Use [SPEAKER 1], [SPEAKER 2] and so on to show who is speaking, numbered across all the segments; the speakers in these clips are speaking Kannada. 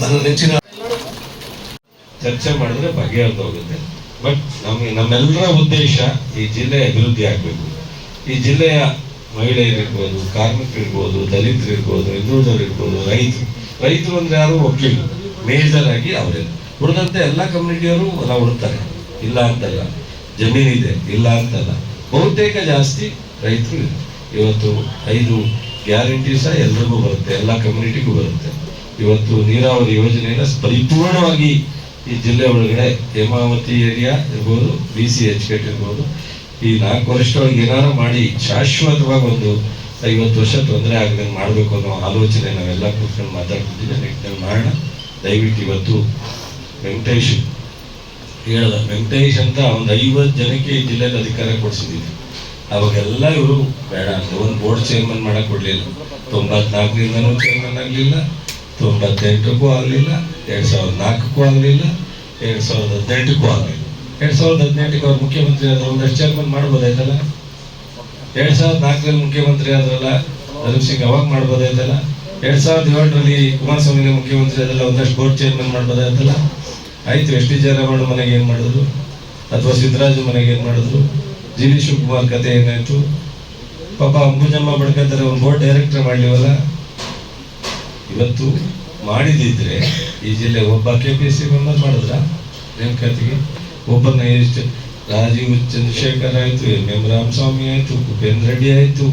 [SPEAKER 1] ನನ್ನ ನೆಚ್ಚಿನ ಚರ್ಚೆ ಮಾಡಿದ್ರೆ ಬಗೆಹರಿದು ಹೋಗುತ್ತೆ. ಬಟ್ ನಮಗೆ ನಮ್ಮೆಲ್ಲರ ಉದ್ದೇಶ ಈ ಜಿಲ್ಲೆ ಅಭಿವೃದ್ಧಿ ಆಗಬೇಕು. ಈ ಜಿಲ್ಲೆಯ ಮಹಿಳೆಯರಿರ್ಬೋದು, ಕಾರ್ಮಿಕರಿರ್ಬೋದು, ದಲಿತರಿರ್ಬೋದು ಹಿಂದುಳಿದವರು ಇರ್ಬೋದು ರೈತರು. ರೈತರು ಅಂದ್ರೆ ಯಾರು? ಒಕ್ಕಲಿಗರು ಮೇಜರ್ ಆಗಿ ಅವರೇ. ಉಳಿದಂತೆ ಎಲ್ಲ ಕಮ್ಯುನಿಟಿಯವರು ಹೊಲ ಉಡ್ತಾರೆ ಇಲ್ಲ ಅಂತಲ್ಲ. ಜಮೀನಿದೆ. ಇಲ್ಲ ಅಂತಲ್ಲ. ಬಹುತೇಕ ಜಾಸ್ತಿ ರೈತರು ಇವತ್ತು ಐದು ಗ್ಯಾರಂಟಿ ಸಹ ಎಲ್ಲರಿಗೂ ಬರುತ್ತೆ, ಎಲ್ಲ ಕಮ್ಯುನಿಟಿಗೂ ಬರುತ್ತೆ. ಇವತ್ತು ನೀರಾವರಿ ಯೋಜನೆಯನ್ನು ಪರಿಪೂರ್ಣವಾಗಿ ಈ ಜಿಲ್ಲೆ ಒಳಗಡೆ ಹೇಮಾವತಿ ಏರಿಯಾ ಇರ್ಬೋದು ಬಿ ಸಿ ಎಚ್ ಕೆಟ್ ಇರ್ಬೋದು, ಈ ನಾಲ್ಕು ವರ್ಷದೊಳಗೆ ಏನಾರು ಮಾಡಿ ಶಾಶ್ವತವಾಗಿ ಒಂದು ಐವತ್ತು ವರ್ಷ ತೊಂದರೆ ಆಗದಂಗೆ ಮಾಡಬೇಕು ಅನ್ನೋ ಆಲೋಚನೆ ನಾವೆಲ್ಲ ಕೂತ್ಕೊಂಡು ಮಾತಾಡ್ತಿದ್ದೀವಿ. ನೆಕ್ಸ್ಟ್ ಮಾಡೋಣ ದಯವಿಟ್ಟು ಇವತ್ತು ವೆಂಕಟೇಶ್ ಹೇಳ್ದ ವೆಂಕಟೇಶ್ ಅಂತ ಒಂದು ಐವತ್ತು ಜನಕ್ಕೆ ಈ ಜಿಲ್ಲೆಯಲ್ಲಿ ಅಧಿಕಾರ ಕೊಡಿಸಿದ್ದೀವಿ ಅವಾಗೆಲ್ಲ ಇವರು, ಬೇಡ ಅಂತ ಒಂದು ಬೋರ್ಡ್ ಚೇರ್ಮನ್ ಮಾಡಕ್ಕೆ ಕೊಡಲಿಲ್ಲ. ತೊಂಬತ್ನಾಲ್ಕರಿಂದನೂ ಚೇರ್ಮನ್ ಆಗಲಿಲ್ಲ, ತೊಂಬತ್ತೆಂಟಕ್ಕೂ ಆಗಲಿಲ್ಲ, ಎರಡು ಸಾವಿರದ ನಾಲ್ಕಕ್ಕೂ ಆಗಲಿಲ್ಲ, ಎರಡು ಸಾವಿರದ ಹದಿನೆಂಟಕ್ಕೂ ಆಗಲಿಲ್ಲ. ಎರಡು ಸಾವಿರದ ಹದಿನೆಂಟಕ್ಕೆ ಅವ್ರು ಮುಖ್ಯಮಂತ್ರಿ ಆದ್ರೆ ಒಂದಷ್ಟು ಚೇರ್ಮನ್ ಮಾಡ್ಬೋದಾಯ್ತಲ್ಲ? ಎರಡು ಸಾವಿರದ ನಾಲ್ಕರಲ್ಲಿ ಮುಖ್ಯಮಂತ್ರಿ ಆದ್ರಲ್ಲ ನರಸಿಂಗ್ ಸಿಂಗ್ ಅವಾಗ ಮಾಡ್ಬೋದಾಯ್ತಲ್ಲ? ಎರಡು ಸಾವಿರದ ಏಳರಲ್ಲಿ ಕುಮಾರಸ್ವಾಮಿ ಮುಖ್ಯಮಂತ್ರಿ ಆದ್ರಲ್ಲ ಒಂದಷ್ಟು ಬೋರ್ಡ್ ಚೇರ್ಮನ್ ಮಾಡ್ಬೋದಾಯ್ತಲ್ಲ? ಆಯ್ತು, ಎಸ್ ಟಿ ಜಯರಾಮಣ್ಣ ಮನೆಗೆ ಏನು ಮಾಡಿದ್ರು? ಅಥವಾ ಸಿದ್ದರಾಜು ಮನೆಗೆ ಏನು ಮಾಡಿದ್ರು? ಜಿ ಡಿ ಶಿವಕುಮಾರ್ ಕತೆ ಏನಾಯ್ತು? ಪಾಪ ಅಂಬುಜಮ್ಮ ಬಡ್ಕಂತಾರೆ ಒಂದು ಬೋರ್ಡ್ ಡೈರೆಕ್ಟರ್ ಮಾಡಲಿವಲ್ಲ? ಇವತ್ತು ಮಾಡಿದಿದ್ರೆ ಈ ಜಿಲ್ಲೆ ಒಬ್ಬ K P S C member ಮಾಡಿದ್ರ? ನೇಮಕಾತಿಗೆ ಒಬ್ಬನ ಎಷ್ಟು ರಾಜೀವ್ ಚಂದ್ರಶೇಖರ್ ಆಯಿತು, ಎಂ ಎಂ ರಾಮಸ್ವಾಮಿ ಆಯಿತು, ಕುಪೇಂದ್ರ ರೆಡ್ಡಿ ಆಯಿತು.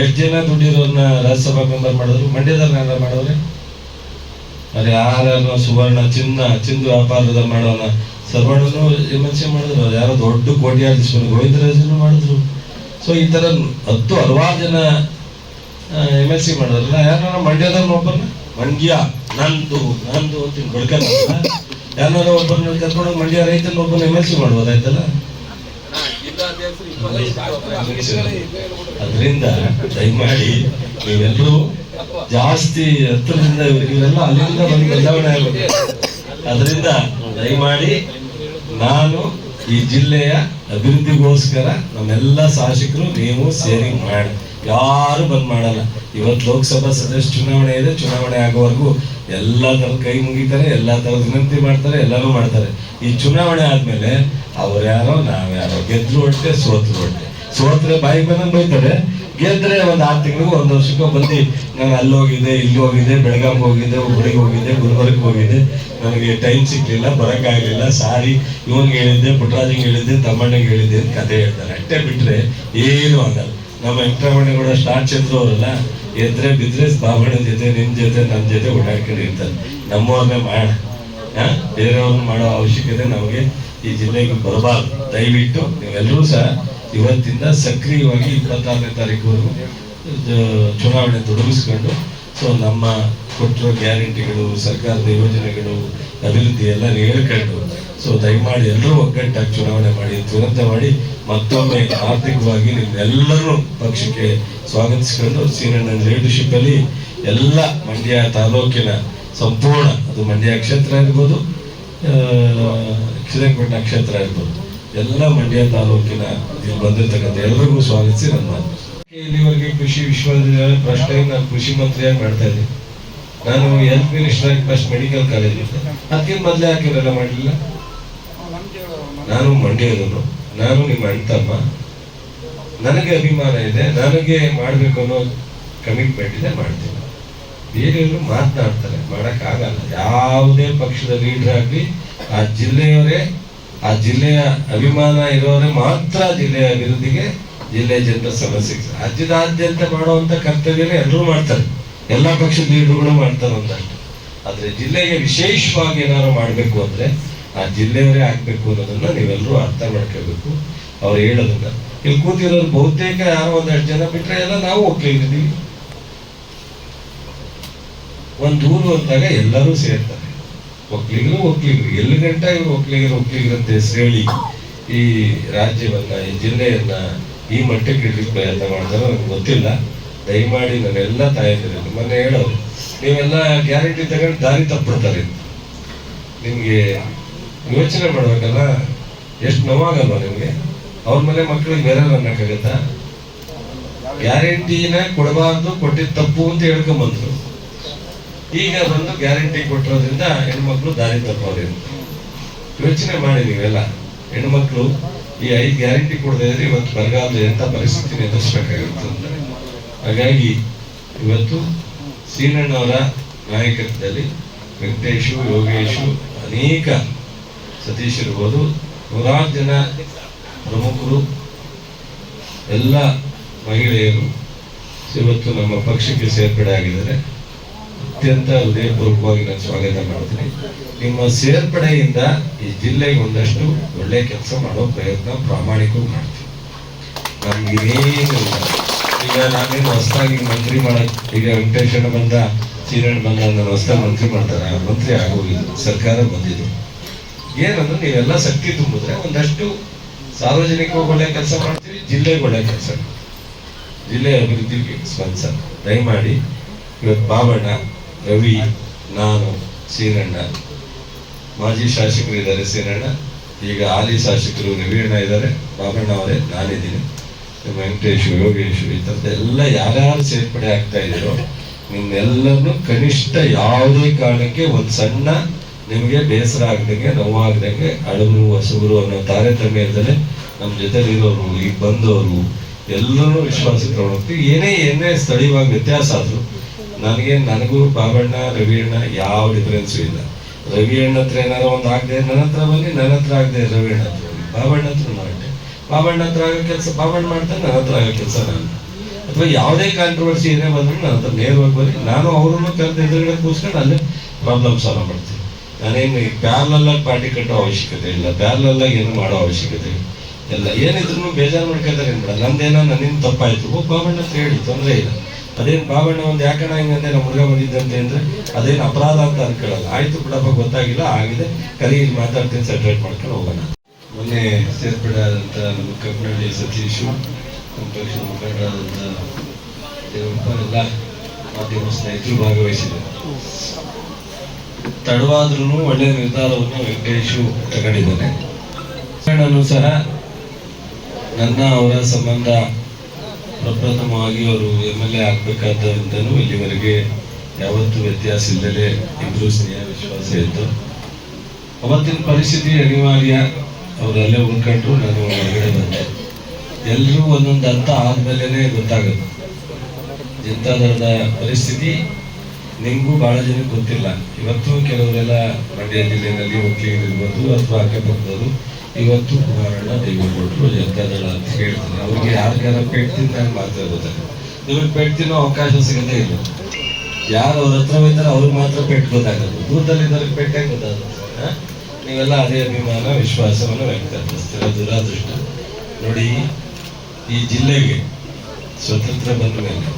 [SPEAKER 1] ಎಷ್ಟು ಜನ ದುಡ್ಡಿರೋರ್ನ ರಾಜ್ಯಸಭಾ ಮೆಂಬರ್ ಮಾಡಿದ್ರು? ಮಂಡ್ಯದಲ್ಲಿ ಮಾಡಿದ್ರೆ? ಅಲ್ಲಿ ಯಾರ್ಯಾರು ಸುವರ್ಣ ಚಿನ್ನ ಚಿಂದು ವ್ಯಾಪಾರದ ಮಾಡೋಣ ಸರ್ವಣ್ಣನು ಸಿ ಮಾಡಿದ್ರು. ಅದು ಯಾರೋ ದೊಡ್ಡ ಕೋಟ್ಯಾಧೀಶ್ವರ ಗೋವಿಂದರಾಜನು ಮಾಡಿದ್ರು. ಸೊ ಈ ತರ ಹತ್ತು ಹಲವಾರು ಜನ ಎಂ ಎಲ್ ಸಿ ಮಾಡಿದ್ರಲ್ಲ ಯಾರು ಮಂಡ್ಯದ ಒಬ್ಬರನ್ನ? ಮಂಡ್ಯ ನಂದು ನಂದು ಅಂತ. ಬಡ್ಕಲ್ಲ ಯಾರು ಒಬ್ಬರನ್ನ ಕರ್ಕೊಂಡು ಮಂಡ್ಯ ರೈತನ ಒಬ್ಬನ ಎಂ ಎಲ್ ಸಿ ಮಾಡ್ಬೋದಾಯ್ತಲ್ಲ ಅದರಿಂದ ದಯಮಾಡಿ ನೀವೆಲ್ಲರೂ ಜಾಸ್ತಿ ಎತ್ತರದಿಂದ ಇವರೆಲ್ಲ ಅಲ್ಲಿಂದ ಬಂದು ಬದಲಾವಣೆ ಆಗಬೇಕು. ಅದರಿಂದ ದಯಮಾಡಿ ನಾನು ಈ ಜಿಲ್ಲೆಯ ಅಭಿವೃದ್ಧಿಗೋಸ್ಕರ ನಮ್ಮೆಲ್ಲ ಶಾಸಕರು ನೀವು ಸೇರಿಂಗ್ ಮಾಡಿ. ಯಾರು ಬಂದ್ ಮಾಡಲ್ಲ. ಇವತ್ತು ಲೋಕಸಭಾ ಸದಸ್ಯ ಚುನಾವಣೆ ಇದೆ, ಚುನಾವಣೆ ಆಗೋವರೆಗೂ ಎಲ್ಲ ಥರದ ಕೈ ಮುಗಿತಾರೆ, ಎಲ್ಲ ತರ ವಿನಂತಿ ಮಾಡ್ತಾರೆ ಎಲ್ಲರೂ ಮಾಡ್ತಾರೆ. ಈ ಚುನಾವಣೆ ಆದ್ಮೇಲೆ ಅವ್ರು ಯಾರೋ ನಾವ್ಯಾರೋ ಗೆದ್ರು ಹೊಟ್ಟೆ, ಸೋತ್ರು ಹೊಟ್ಟೆ. ಸೋತ್ರೆ ಬಾಯಿ ಬಂದಂಗೆ ಬೈತಾರೆ. ಗೆದ್ರೆ ಒಂದು ಆರು ತಿಂಗಳಿಗೂ ಒಂದು ವರ್ಷಕ್ಕೂ ಬಂದು ನಾನು ಅಲ್ಲಿ ಹೋಗಿದ್ದೆ ಇಲ್ಲಿ ಹೋಗಿದ್ದೆ ಬೆಳಗಾಂ ಹೋಗಿದ್ದೆ ಹುಬ್ಬಳ್ಳಿಗೆ ಹೋಗಿದ್ದೆ ಗುಲ್ಬರ್ಗ್ ಹೋಗಿದ್ದೆ ನನಗೆ ಟೈಮ್ ಸಿಗ್ಲಿಲ್ಲ ಬರೋಕ್ಕಾಗಲಿಲ್ಲ ಸಾರಿ, ಇವನ್ಗೆ ಹೇಳಿದ್ದೆ ಪುಟ್ಟರಾಜಿಗೆ ಹೇಳಿದ್ದೆ, ತಮ್ಮಣ್ಣಗೆ ಹೇಳಿದ್ದೆ ಅಂತ ಕತೆ ಹೇಳ್ತಾರೆ. ಅಷ್ಟೇ ಬಿಟ್ಟರೆ ಏನು ಆಗಲ್ಲ. ನಮ್ಮ ವೆಂಕಟರಮಣಗೌಡ ಸ್ಟಾರ್ ಚಂದ್ರ ಅವರಲ್ಲ, ಎದ್ರೆ ಬಿದ್ರೆ ಬಾಬಣ್ಣ ಜೊತೆ ನಿಮ್ಮ ಜೊತೆ ನನ್ನ ಜೊತೆ ಓಡಾಡ್ಕೊಂಡು ಇರ್ತಾರೆ. ನಮ್ಮವ್ರನ್ನೇ ಮಾಡ ಬೇರೆಯವ್ರನ್ನ ಮಾಡೋ ಅವಶ್ಯಕತೆ ನಮಗೆ ಈ ಜಿಲ್ಲೆಗೆ ಬರಬಾರ್ದು. ದಯವಿಟ್ಟು ನೀವೆಲ್ಲರೂ ಸಹ ಇವತ್ತಿಂದ ಸಕ್ರಿಯವಾಗಿ ಇಪ್ಪತ್ತಾರನೇ ಜ- ಚುನಾವಣೆ ತೊಡಗಿಸ್ಕೊಂಡು, ಸೊ ನಮ್ಮ ಕೊಟ್ಟಿರೋ ಗ್ಯಾರಂಟಿಗಳು, ಸರ್ಕಾರದ ಯೋಜನೆಗಳು, ಅಭಿವೃದ್ಧಿ ಎಲ್ಲ ಹೇಳ್ಕೊಂಡು, ಸೊ ದಯಮಾಡಿ ಎಲ್ಲರೂ ಒಗ್ಗಟ್ಟಾಗಿ ಚುನಾವಣೆ ಮಾಡಿ ತುರಂತ ಮಾಡಿ, ಮತ್ತೊಮ್ಮೆ ಆರ್ಥಿಕವಾಗಿ ನಿಮ್ಮೆಲ್ಲರೂ ಪಕ್ಷಕ್ಕೆ ಸ್ವಾಗತಿಸ್ಕೊಂಡು ಸೀನಣ್ಣನ ಲೀಡರ್ಶಿಪ್ ಅಲ್ಲಿ ಎಲ್ಲ ಮಂಡ್ಯ ತಾಲೂಕಿನ ಸಂಪೂರ್ಣ, ಅದು ಮಂಡ್ಯ ಕ್ಷೇತ್ರ ಇರ್ಬೋದು ಶ್ರೀರಂಗಪಟ್ಟಣ ಕ್ಷೇತ್ರ ಇರ್ಬೋದು ಎಲ್ಲ ಮಂಡ್ಯ ತಾಲೂಕಿನ ಇಲ್ಲಿ ಬಂದಿರ್ತಕ್ಕಂಥ ಎಲ್ಲರಿಗೂ ಸ್ವಾಗತಿಸಿ ನನ್ನ. ಇಲ್ಲಿವರೆಗೆ ಕೃಷಿ ವಿಶ್ವವಿದ್ಯಾಲಯ ಫಸ್ಟ್ ಟೈಮ್ ನಾನು ಕೃಷಿ ಮಂತ್ರಿಯಾಗಿ ಮಾಡ್ತಾ ಇದ್ದೀನಿ. ನಾನು ಹೆಲ್ತ್ ಮಿನಿಸ್ಟರ್ ಆಗಿ ಫಸ್ಟ್ ಮೆಡಿಕಲ್ ಕಾಲೇಜ್ ಇದ್ದೆ ಅದಕ್ಕಿಂತ ಮೊದಲೇ ಯಾಕೆ ಇವೆಲ್ಲ ಮಾಡಲಿಲ್ಲ ನಾನು ಮಂಡ್ಯದವನು. ನಾನು ನಿಮ್ಮ ಅಣ್ತಮ್ಮ ನನಗೆ ಅಭಿಮಾನ ಇದೆ. ನನಗೆ ಮಾಡಬೇಕು ಅನ್ನೋ ಕಮಿಟ್ಮೆಂಟ್ ಇದೆ, ಮಾಡ್ತೀನಿ. ಬೇರೆಯವರು ಮಾತನಾಡ್ತಾರೆ. ಮಾಡೋಕ್ಕಾಗಲ್ಲ. ಯಾವುದೇ ಪಕ್ಷದ ಲೀಡರ್ ಆಗಲಿ, ಆ ಜಿಲ್ಲೆಯವರೇ ಆ ಜಿಲ್ಲೆಯ ಅಭಿಮಾನ ಇರೋರೆ ಮಾತ್ರ ಜಿಲ್ಲೆಯ ಅಭಿವೃದ್ಧಿಗೆ ಜಿಲ್ಲೆಯ ಜನರ ಸಮಸ್ಯೆ. ರಾಜ್ಯದಾದ್ಯಂತ ಮಾಡುವಂತ ಕರ್ತವ್ಯನೇ ಎಲ್ಲರೂ ಮಾಡ್ತಾರೆ. ಎಲ್ಲ ಪಕ್ಷದ ಲೀಡರ್ಗಳು ಮಾಡ್ತಾರೆ ಅಂತ ಆದ್ರೆ ಜಿಲ್ಲೆಗೆ ವಿಶೇಷವಾಗಿ ಏನಾದ್ರು ಮಾಡಬೇಕು ಅಂದ್ರೆ ಆ ಜಿಲ್ಲೆಯವರೇ ಆಗ್ಬೇಕು ಅನ್ನೋದನ್ನ ನೀವೆಲ್ಲರೂ ಅರ್ಥ ಮಾಡ್ಕೋಬೇಕು ಅವ್ರು ಹೇಳೋದನ್ನ. ಇಲ್ಲಿ ಕೂತಿರೋರು ಬಹುತೇಕ ಯಾರೋ ಒಂದಷ್ಟು ಜನ ಬಿಟ್ರೆ ಎಲ್ಲ ನಾವು ಒಕ್ಕಲಿಗಿದ್ದೀವಿ ಒಂದು ಊರು ಅಂದಾಗ ಎಲ್ಲರೂ ಸೇರ್ತಾರೆ. ಒಕ್ಕಲಿಗರು ಒಕ್ಕಲಿಗರು ಎಲ್ಲಿ ಗಂಟ ಇವರು ಒಕ್ಕಲಿಗರು ಅಂತ ಹೆಸರು ಈ ರಾಜ್ಯವನ್ನ, ಈ ಜಿಲ್ಲೆಯನ್ನ ಈ ಮಟ್ಟಕ್ಕೆ ಇಡ್ಲಿಕ್ಕೆ ಪ್ರಯತ್ನ ಮಾಡ್ತಾರೋ ನನಗೆ ಗೊತ್ತಿಲ್ಲ. ದಯಮಾಡಿ ನಾನೆಲ್ಲ ತಾಯಂದಿರಲಿ ಮೊನ್ನೆ ಹೇಳೋರು, ನೀವೆಲ್ಲ ಗ್ಯಾರಂಟಿ ತಗೊಂಡು ದಾರಿ ತಪ್ಪಿಡ್ತಾರೆ ನಿಮಗೆ ನಿಮ್ಗೆ ಯೋಚನೆ ಮಾಡ್ಬೇಕಲ್ಲ, ಎಷ್ಟು ನೋವಾಗಲ್ವಾ ನಿಮಗೆ? ಅವ್ರ ಮೇಲೆ ಮಕ್ಕಳಿಗೆ ಬೇರೆ ಅನ್ನಕ್ಕಾಗತ್ತಾ? ಗ್ಯಾರಂಟಿನ ಕೊಡಬಾರ್ದು ಕೊಟ್ಟಿದ್ದು ತಪ್ಪು ಅಂತ ಹೇಳ್ಕೊಂಬಂದ್ರು. ಈಗ ಬಂದು ಗ್ಯಾರಂಟಿ ಕೊಟ್ಟಿರೋದ್ರಿಂದ ಹೆಣ್ಮಕ್ಳು ದಾರಿ ತಪ್ಪೋದಿಲ್ಲ. ಯೋಚನೆ ಮಾಡಿ ನೀವೆಲ್ಲ. ಹೆಣ್ಮಕ್ಳು ಈ ಐದು ಗ್ಯಾರಂಟಿ ಕೊಡದೇ ಇದ್ರೆ ಇವತ್ತು ಬರಗಾಲದ ಎಂತ ಪರಿಸ್ಥಿತಿ ಎದುರಿಸಬೇಕಾಗಿರುತ್ತೆ ಹಾಗಾಗಿ ಇವತ್ತು ಸೀನಣ್ಣವರ ನಾಯಕತ್ವದಲ್ಲಿ ವೆಂಕಟೇಶು, ಯೋಗೇಶು ಅನೇಕ ಸತೀಶ್ ಇರ್ಬೋದು ನೂರಾರು ಜನ ಪ್ರಮುಖರು, ಎಲ್ಲ ಮಹಿಳೆಯರು ಇವತ್ತು ನಮ್ಮ ಪಕ್ಷಕ್ಕೆ ಸೇರ್ಪಡೆ ಆಗಿದ್ದಾರೆ ಅತ್ಯಂತ ಹೃದಯಪೂರ್ವಕವಾಗಿ ನಾನು ಸ್ವಾಗತ ಮಾಡ್ತೀನಿ. ನಿಮ್ಮ ಸೇರ್ಪಡೆಯಿಂದ ಈ ಜಿಲ್ಲೆಗೆ ಒಂದಷ್ಟು ಒಳ್ಳೆ ಕೆಲಸ ಮಾಡೋ ಪ್ರಯತ್ನ ಪ್ರಾಮಾಣಿಕವಾಗಿ ಮಾಡ್ತೀನಿ. ನಮ್ಗೇನೇನು ಇಲ್ಲ ಈಗ ನಾನೇನು ಹೊಸದಾಗಿ ಮಂತ್ರಿ ಮಾಡಕ್ ಈಗ ವೆಂಕಟೇಶ್ವರ ಬಂದ ಸೀರಣ್ಣ ಬಂದ ನಾನು ಹೊಸದಾಗಿ ಮಂತ್ರಿ ಮಾಡ್ತಾರೆ. ಆ ಮಂತ್ರಿ ಆಗೋಗಿದ್ದು ಸರ್ಕಾರ ಬಂದಿದ್ದು ಏನಂದ್ರೆ ನೀವೆಲ್ಲ ಶಕ್ತಿ ತುಂಬಿದ್ರೆ ಒಂದಷ್ಟು ಸಾರ್ವಜನಿಕವಾಗಿ ಒಳ್ಳೆ ಕೆಲಸ ಮಾಡ್ತೀವಿ ಜಿಲ್ಲೆಗೆ ಒಳ್ಳೆ ಕೆಲಸ ಜಿಲ್ಲೆ ಅಭಿವೃದ್ಧಿಗೆ ಸ್ಪಂದಿಸ ದಯಮಾಡಿ ಇವತ್ತು ಬಾಬಣ್ಣ ರವಿ, ನಾನು, ಸೀನಣ್ಣ. ಮಾಜಿ ಶಾಸಕರು ಇದ್ದಾರೆ ಸೀನಣ್ಣ. ಈಗ ಹಾಲಿ ಶಾಸಕರು ರವಿಯಣ್ಣ ಇದ್ದಾರೆ. ಬಾಬಣ್ಣ ಅವರೇ ನಾನಿದ್ದೀನಿ ವೆಂಕಟೇಶ್, ಯೋಗೇಶ್, ಈ ಥರದ ಎಲ್ಲ ಯಾರ್ಯಾರು ಸೇರ್ಪಡೆ ಆಗ್ತಾ ಇದ್ದೀರೋ ನಿಮ್ಮೆಲ್ಲರನ್ನು ಕನಿಷ್ಠ ಯಾವುದೇ ಕಾರಣಕ್ಕೆ ಒಂದು ಸಣ್ಣ ನಿಮಗೆ ಬೇಸರ ಆಗ್ದಂಗೆ ನೋವಾಗ್ದಂಗೆ ಅಳುವು ಹಸುರು ಅನ್ನೋ ತಾರತಮ್ಯದಲ್ಲೇ ನಮ್ಮ ಜೊತೆಲಿರೋರು ಈಗ ಬಂದವರು ಎಲ್ಲರೂ ವಿಶ್ವಾಸ ತಗೊಂಡೋಗ್ತೀವಿ ಏನೇ ಏನೇ ಸ್ಥಳೀಯವಾಗಿ ವ್ಯತ್ಯಾಸ ಆದ್ರು ನನಗೆ, ನನಗೂ ಬಾಬಣ್ಣ ರವಿಯಣ್ಣ ಯಾವ ಡಿಫರೆನ್ಸು ಇಲ್ಲ. ರವಿಯಣ್ಣ ಹತ್ರ ಏನಾದ್ರೂ ಒಂದು ಆಗದೆ, ನನ್ನ ಹತ್ರ ಬನ್ನಿ, ನನ್ನ ಹತ್ರ ಆಗದೆ ರವಿಯಣ್ಣ ಹತ್ರ ಬನ್ನಿ. ಬಾಬಣ್ಣ ಹತ್ರ ಮಾಡಿ ಬಾಬಣ್ಣ ಹತ್ರ ಆಗೋ ಕೆಲಸ ಬಾಬಣ್ಣ ಮಾಡ್ತಾನೆ, ನನ್ನ ಹತ್ರ ಆಗೋ ಕೆಲಸ ನಾನು ಅಥವಾ ಯಾವುದೇ ಕಾಂಟ್ರವರ್ಸಿ ಏನೇ ಬಂದರೂ ನನ್ನ ಹತ್ರ ನೇರವಾಗಿ ಬನ್ನಿ. ನಾನು ಅವ್ರನ್ನು ಕರೆದ ಎದುರುಗಡೆ ಕೂಸ್ಕೊಂಡು ಅಲ್ಲೇ ಪ್ರಾಬ್ಲಮ್ ಸಾಲ್ವ್ ಮಾಡ್ತೀನಿ. ನಾನೇನು ಈ ಪ್ಯಾರಲಲ್ ಆಗಿ ಪಾರ್ಟಿ ಕಟ್ಟೋ ಅವಶ್ಯಕತೆ ಇಲ್ಲ. ಪ್ಯಾರ್ಲಲ್ಲಾಗಿ ಏನು ಮಾಡೋ ಅವಶ್ಯಕತೆ ಇಲ್ಲ. ಎಲ್ಲ ಏನಿದ್ರು ಬೇಜಾರು ಮಾಡ್ಕೊತಾರೆ ಏನ್ಬಿಡ ನಂದೇನೋ ನನ್ನಿಂದ ತಪ್ಪಾಯ್ತು. ಓ ಬಾಬಣ್ಣ ಹತ್ರ ಹೇಳಿ, ತೊಂದರೆ ಇಲ್ಲ. ಅದೇನು ಬಾಬಣ್ಣ ಒಂದು ಯಾಕಣ ಹಿಂಗಂದೆ ನಮ್ಮ ಹುಡುಗ ಬಂದಿದ್ದಂತೆ ಅಂದ್ರೆ, ಅದೇನು ಅಪರಾಧ ಅಂತ ಅನ್ಕೊಳ್ಳಲ್ಲ ಆಯ್ತು ಬಿಡಪ್ಪ, ಗೊತ್ತಾಗಿಲ್ಲ, ಆಗಿದೆ. ಕರಿ, ಇಲ್ಲಿ ಮಾತಾಡ್ತೀನಿ ಸೆಟ್ರೇಟ್ ಮಾಡ್ಕೊಂಡು ಹೋಗೋಣ. ಮೊನ್ನೆ ಸೇರ್ಪಡೆ ಆದಂತ ನಮ್ಮ ಕಬ್ಬನಹಳ್ಳಿ ಸತೀಶು ನಮ್ಮ ಪಕ್ಷದ ಮುಖಂಡರಾದಂಥ ಎಲ್ಲ ಮಾಧ್ಯಮ ಸ್ನೇಹಿತರು ಭಾಗವಹಿಸಿದ್ದಾರೆ. ತಡವಾದ್ರೂ ಒಳ್ಳೆಯ ನಿರ್ಧಾರವನ್ನು ವೆಂಕಟೇಶು ತಗೊಂಡಿದ್ದಾನೆ. ಸಹ ನನ್ನ ಅವರ ಸಂಬಂಧ ಪ್ರಪ್ರಥಮವಾಗಿ ಅವರು ಎಂ ಎಲ್ ಎ ಇಲ್ಲಿವರೆಗೆ ಯಾವತ್ತೂ ವ್ಯತ್ಯಾಸ ಇಲ್ಲದೆ ಇಬ್ಬರು ಸ್ನೇಹ ವಿಶ್ವಾಸ ಇತ್ತು. ಅವತ್ತಿನ ಪರಿಸ್ಥಿತಿ ಅನಿವಾರ್ಯ. ಅವರಲ್ಲೇ ಉಳ್ಕೊಂಡ್ರು ನಾನು ಹೊರಗಡೆ ಬಂದೆ. ಎಲ್ಲರೂ ಒಂದೊಂದು ಹಂತ ಆದ್ಮೇಲೆ ಗೊತ್ತಾಗುತ್ತೆ. ಜನತಾದಳದ ಪರಿಸ್ಥಿತಿ ನಿಮಗೂ ಬಹಳ ಜನಕ್ಕೆ ಗೊತ್ತಿಲ್ಲ. ಇವತ್ತು ಕೆಲವರೆಲ್ಲ ಮಂಡ್ಯ ಜಿಲ್ಲೆಯಲ್ಲಿ ವಕೀಲರಿರ್ಬೋದು ಅಥವಾ ಅಕ್ಕಪಕ್ಕದವರು. ಇವತ್ತು ಕುಮಾರಣ್ಣ ಕೊಟ್ಟರು ಜನತಾದಳ ಅಂತ ಹೇಳ್ತಾರೆ ಅವ್ರಿಗೆ ಯಾರಿಗಾರ ಪೇಟ್ ತಿಂದಾಗ ಮಾತ್ರ ಗೊತ್ತಾಗುತ್ತೆ ನಿಮಗೆ ಪೆಟ್ಟಿನೋ ಅವಕಾಶ ಸಿಗದೇ ಇಲ್ಲ. ಯಾರು ಅವ್ರ ಹತ್ರ ಬೈತಾರೆ ಅವ್ರಿಗೆ ಮಾತ್ರ ಪೆಟ್ಟು ಗೊತ್ತಾಗೋದು ದೂರದಲ್ಲಿದ್ದವ್ರಿಗೆ ಪೆಟ್ಟೆ ಗೊತ್ತಾಗುತ್ತೆ? ನೀವೆಲ್ಲ ಅದೇ ಅಭಿಮಾನ, ವಿಶ್ವಾಸವನ್ನು ವ್ಯಕ್ತಪಡಿಸ್ತೀರ ದುರಾದೃಷ್ಟ. ನೋಡಿ, ಈ ಜಿಲ್ಲೆಗೆ ಸ್ವತಂತ್ರ ಬಂದ ಮೇಲೆ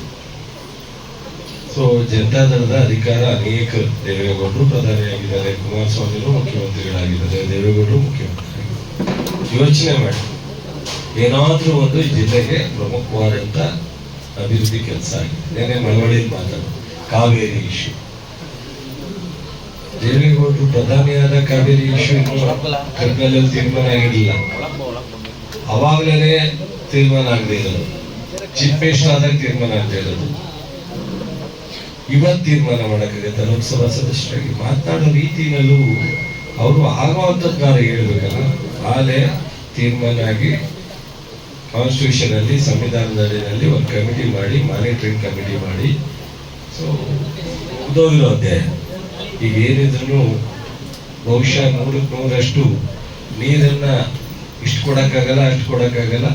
[SPEAKER 1] ಸೊ, ಜನತಾದಳದ ಅಧಿಕಾರ ಅನೇಕ. ದೇವೇಗೌಡರು ಪ್ರಧಾನಿಯಾಗಿದ್ದಾರೆ ಕುಮಾರಸ್ವಾಮಿಗಳು ಮುಖ್ಯಮಂತ್ರಿಗಳಾಗಿದ್ದಾರೆ, ದೇವೇಗೌಡರು ಮುಖ್ಯಮಂತ್ರಿ. ಯೋಚನೆ ಮಾಡಿ. ಏನಾದ್ರೂ ಒಂದು ಜಿಲ್ಲೆಗೆ ಪ್ರಮುಖವಾದಂತ ಅಭಿವೃದ್ಧಿ ಕೆಲಸ ಆಗಿದೆ. ಏನೇ ಮಳವಳ್ಳಿಯಲ್ಲಿ ಮಾತಾಡೋದು ಕಾವೇರಿ ಇಶ್ಯೂ ದೇವೇಗೌಡರು ಪ್ರಧಾನಿಯಾದ ಕಾವೇರಿ ಇಶ್ಯೂ ಕರ್ನಲ್ಲಲ್ಲಿ ತೀರ್ಮಾನ ಆಗಿರಲಿಲ್ಲ ಅವಾಗಲೇ ತೀರ್ಮಾನ ಆಗದೆ ಇರೋದು. ಚಿಪ್ಪೇಶ್ ಆದಾಗ ತೀರ್ಮಾನ ಆಗದೆ ಇರೋದು. ಇವತ್ತು ತೀರ್ಮಾನ ಮಾಡಕ್ಕಾಗತ್ತೆ? ಲೋಕಸಭಾ ಸದಸ್ಯರಾಗಿ ಮಾತಾಡೋ ರೀತಿಯಲ್ಲೂ ಅವರು ಆಗುವಂಥದ್ದು ನಾನು ಹೇಳ್ಬೇಕಲ್ಲ? ಆಲೆ ತೀರ್ಮಾನ ಆಗಿ ಕಾನ್ಸ್ಟಿಟ್ಯೂಷನ್ ಅಲ್ಲಿ ಸಂವಿಧಾನದಲ್ಲಿ ಒಂದು ಕಮಿಟಿ ಮಾಡಿ ಮಾನಿಟರಿಂಗ್ ಕಮಿಟಿ ಮಾಡಿ. ಸೊ ಉದೋಗಿರೋ ಅಧ್ಯಾಯ. ಈಗ ಏನಿದ್ರು ಬಹುಶಃ ನೂರಕ್ಕೆ ನೂರಷ್ಟು ನೀರನ್ನ ಇಷ್ಟು ಕೊಡಕ್ಕಾಗಲ್ಲ, ಅಷ್ಟು ಕೊಡೋಕ್ಕಾಗಲ್ಲ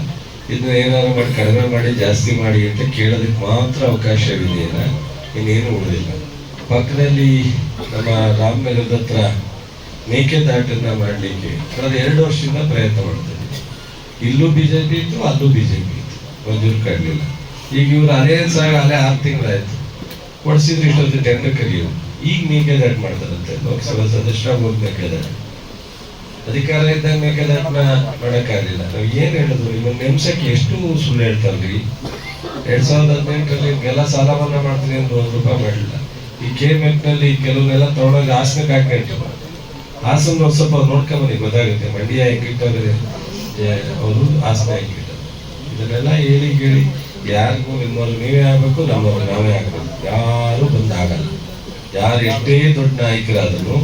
[SPEAKER 1] ಇದನ್ನ ಏನಾದ್ರು ಮಾಡಿ, ಕಡಿಮೆ ಮಾಡಿ, ಜಾಸ್ತಿ ಮಾಡಿ ಅಂತ ಕೇಳೋದಕ್ಕೆ ಮಾತ್ರ ಅವಕಾಶವಿದೆಯಲ್ಲ ಇನ್ನೇನು ಉಳಿದಿಲ್ಲ. ಪಕ್ಕದಲ್ಲಿ ನಮ್ಮ ರಾಮನಗರದ ಹತ್ರ ಮೇಕೆದಾಟನ್ನ ಮಾಡಲಿಕ್ಕೆ, ಕಳೆದ ಎರಡು ವರ್ಷದಿಂದ ಪ್ರಯತ್ನ ಮಾಡ್ತಾರೆ ಇಲ್ಲೂ ಬಿಜೆಪಿ ಇತ್ತು, ಅಲ್ಲೂ ಬಿಜೆಪಿ ಮಂಜೂರು ಕಾಣಲಿಲ್ಲ ಈಗ ಇವ್ರು ಅದೇ ಸಾಗ ಅಲ್ಲೇ ಆರು ತಿಂಗಳಾಯ್ತು. ಕೊಡಿಸಿದ್ರು ಇಷ್ಟೊಂದು ಟೆಂಡರ್ ಕರೆಯೋದು ಈಗ ಮೇಕೆದಾಟ್ ಮಾಡ್ತಾರಂತೆ. ಲೋಕಸಭಾ ಸದಸ್ಯ ಹೋಗಿ ಮೇಕೆದಾಟ್ ಅಧಿಕಾರ ಇದ್ದಾಗ ಮೇಕೆದಾಟನ ಮಾಡೋಕ್ಕಾಗಲಿಲ್ಲ. ನಾವು ಏನು ಹೇಳಿದ್ರು? ಇವನ್ ನೆಮ್ಸಕ್ಕೆ ಎಷ್ಟು ಸುಳ್ಳು ಹೇಳ್ತಾರ್ರಿ ಎರಡ್ ಸಾವಿರದ ಹದಿನೆಂಟರಲ್ಲಿ ಎಲ್ಲ ಸಾಲ ಮನ್ನಾ ಮಾಡ್ತೀನಿ ಅಂತ ಒಂದು ರೂಪಾಯಿ ಮಾಡಲಿಲ್ಲ. ಈ ಕೆ ನಲ್ಲಿ ಕೆಲವನ್ನೆಲ್ಲ ತಗೊಂಡೋಗಿ ಹಾಸನಕ್ಕೆ ಹಾಕಿಟ್ಟು ಹಾಸನ ಸ್ವಲ್ಪ ನೋಡ್ಕೊಂಬನ್ನಿ ಗೊತ್ತಾಗುತ್ತೆ. ಮಂಡ್ಯ ಹೆಂಗಿಟ್ಟವ್ರೆ ಅವರು ಹಾಸನ ಆಗಿಬಿಟ್ಟರು ಇದನ್ನೆಲ್ಲ ಹೇಳಿ ಕೇಳಿ, ಯಾರಿಗೂ ನಿಮ್ಮವ್ರು ನೀವೇ ಆಗಬೇಕು ನಮ್ಮವ್ರು ನಾವೇ ಆಗ್ಬೇಕು. ಯಾರು ಬಂದಾಗಲ್ಲ. ಯಾರು ಎಷ್ಟೇ ದೊಡ್ಡ ನಾಯಕರಾದರೂ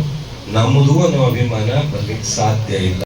[SPEAKER 1] ನಮ್ಮದು ಅನ್ನೋ ಅಭಿಮಾನ ಬರ್ಲಿಕ್ಕೆ ಸಾಧ್ಯ ಇಲ್ಲ.